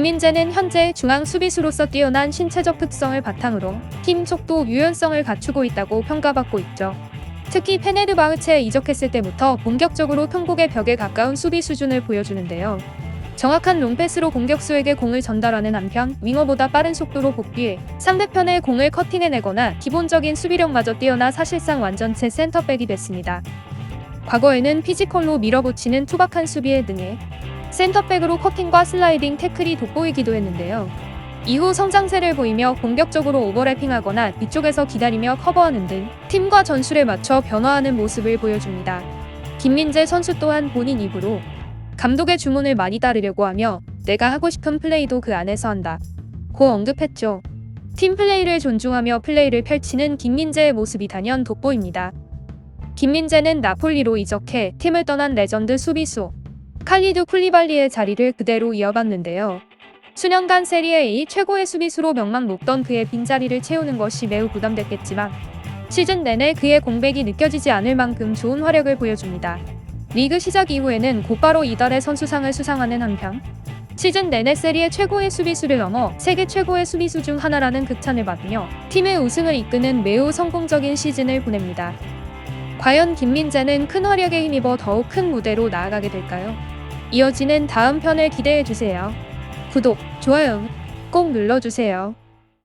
김민재는 현재 중앙 수비수로서 뛰어난 신체적 특성을 바탕으로 팀 속도 유연성을 갖추고 있다고 평가받고 있죠. 특히 페네르바흐체에 이적했을 때부터 본격적으로 통곡의 벽에 가까운 수비 수준을 보여주는데요. 정확한 롱패스로 공격수에게 공을 전달하는 한편 윙어보다 빠른 속도로 복귀해 상대편의 공을 커팅해내거나 기본적인 수비력마저 뛰어나 사실상 완전체 센터백이 됐습니다. 과거에는 피지컬로 밀어붙이는 투박한 수비에 능해 센터백으로 커팅과 슬라이딩 태클이 돋보이기도 했는데요. 이후 성장세를 보이며 공격적으로 오버래핑하거나 뒤쪽에서 기다리며 커버하는 등 팀과 전술에 맞춰 변화하는 모습을 보여줍니다. 김민재 선수 또한 본인 입으로 감독의 주문을 많이 따르려고 하며 내가 하고 싶은 플레이도 그 안에서 한다. 고 언급했죠. 팀 플레이를 존중하며 플레이를 펼치는 김민재의 모습이 단연 돋보입니다. 김민재는 나폴리로 이적해 팀을 떠난 레전드 수비수 칼리드 쿨리발리의 자리를 그대로 이어갔는데요. 수년간 세리에 A 최고의 수비수로 명망 높던 그의 빈자리를 채우는 것이 매우 부담됐겠지만 시즌 내내 그의 공백이 느껴지지 않을 만큼 좋은 활약을 보여줍니다. 리그 시작 이후에는 곧바로 이달의 선수상을 수상하는 한편 시즌 내내 세리의 최고의 수비수를 넘어 세계 최고의 수비수 중 하나라는 극찬을 받으며 팀의 우승을 이끄는 매우 성공적인 시즌을 보냅니다. 과연 김민재는 큰 활약에 힘입어 더욱 큰 무대로 나아가게 될까요? 이어지는 다음 편을 기대해 주세요. 구독, 좋아요 꼭 눌러주세요.